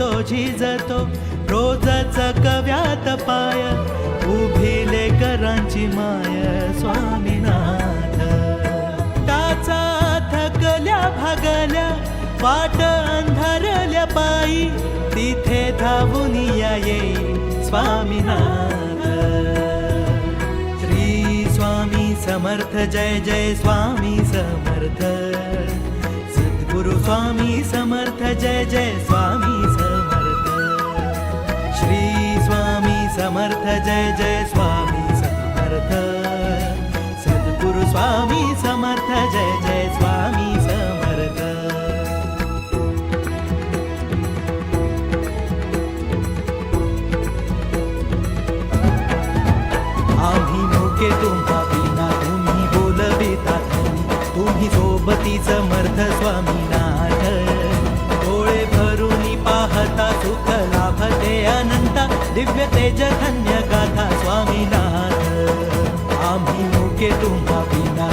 झिजतो. रोजच कव्यात पाय. उभिले करांची माय स्वामीनाथ. ताचा थकल्या भागल्या वाट अंधारल्या पायी तिथे धावून या येई स्वामीनाथ. श्री स्वामी समर्थ जय जय स्वामी समर्थ. सद्गुरु स्वामी समर्थ जय जय स्वामी श्री स्वामी समर्थ जय जय स्वामी समर्थ. सद्गुरु स्वामी समर्थ जय जय स्वामी समर्थ. आम्ही मोके तुम्हा विना तुम्ही बोलविता तुम्ही सोबती समर्थ स्वामी नाथ दिव्य तेज धन्य गाथा स्वामीनाथ. आम्ही मुके तुम्हा विना